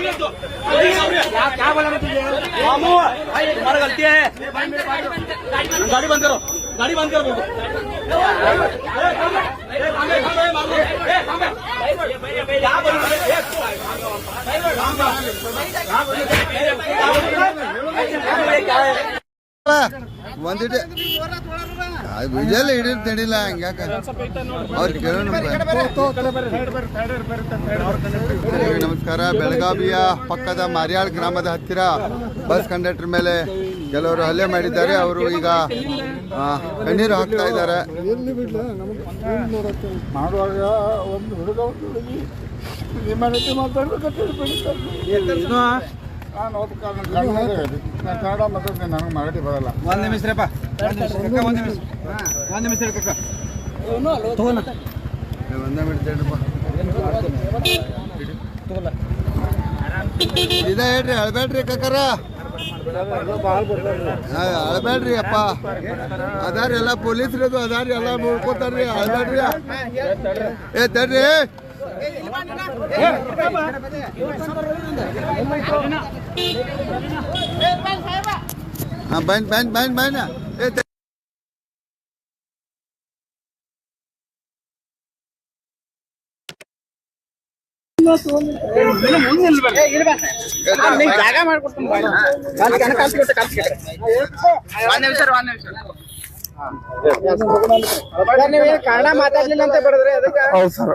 क्या बोला मामू भाई तुम्हारा गलती है? गाड़ी बंद करो गाड़ी बंद करो क्या बोलूँ ಒಂದಿಟ್ಟು ವಿಜಯಲ್ಲ ಹಿಡಿದು ತಡಿಲ್ಲ ಹಂಗ್ಯಾಕ ಅವ್ರು ಕೇಳೋಣ ನಮಸ್ಕಾರ. ಬೆಳಗಾವಿಯ ಪಕ್ಕದ ಮಾರ್ಯಾಳ್ ಗ್ರಾಮದ ಹತ್ತಿರ ಬಸ್ ಕಂಡಕ್ಟರ್ ಮೇಲೆ ಕೆಲವರು ಹಲ್ಲೆ ಮಾಡಿದ್ದಾರೆ. ಅವರು ಈಗ ಕಣ್ಣೀರು ಹಾಕ್ತಾ ಇದ್ದಾರೆ. ಮಾಡುವಾಗ ಒಂದು ಹುಡುಗ ನಾನು ಕನ್ನಡ ನಾನು ಕನ್ನಡ ಮಾತಾಡ್ತೀನಿ ನನಗೆ ಮರಾಠಿ ಬರಲ್ಲ. ಒಂದ್ ನಿಮಿಷ ರೀಪ್ಪ ಒಂದ್ ನಿಮಿಷ ಕಕ್ಕ ಒಂದ್ ನಿಮಿಷ. ಒಂದ್ ನಿಮಿಷ ರೀ ಕಕ್ಕ ಒಂದೇ ಮಿನಿಟ್ ತಡ್ರಪ್ಪ. ಇದ ಹೇಳ್ರಿ ಅಳ್ಬೇಡ್ರಿ ಕಕ್ಕರ ಆ, ಅಳ್ಬೇಡ್ರಿ ಅಪ್ಪ. ಅದಾರಿ ಎಲ್ಲ ಪೊಲೀಸ್ರಿ ಅದು ಅದಾರಿ ಎಲ್ಲ ನೋಡ್ಕೋತಾರ್ರಿ ಅಳ್ಬೇಡ್ರಿ. ಏ ತಡ್ರಿ. ಹಾ. ಬನ್ ಬನ್ ಬನ್ ಬನ್ ಏ ತ- ಜಾಗ ಮಾಡ್ಕೊಡ್ತೀನಿ ಕನ್ನಡ ಮಾತಾಡ್ಲಿಲ್ಲ ಅಂತ ಬರದ್ರೆ ಅದಕ್ಕೆ ಹೌದು ಸರ್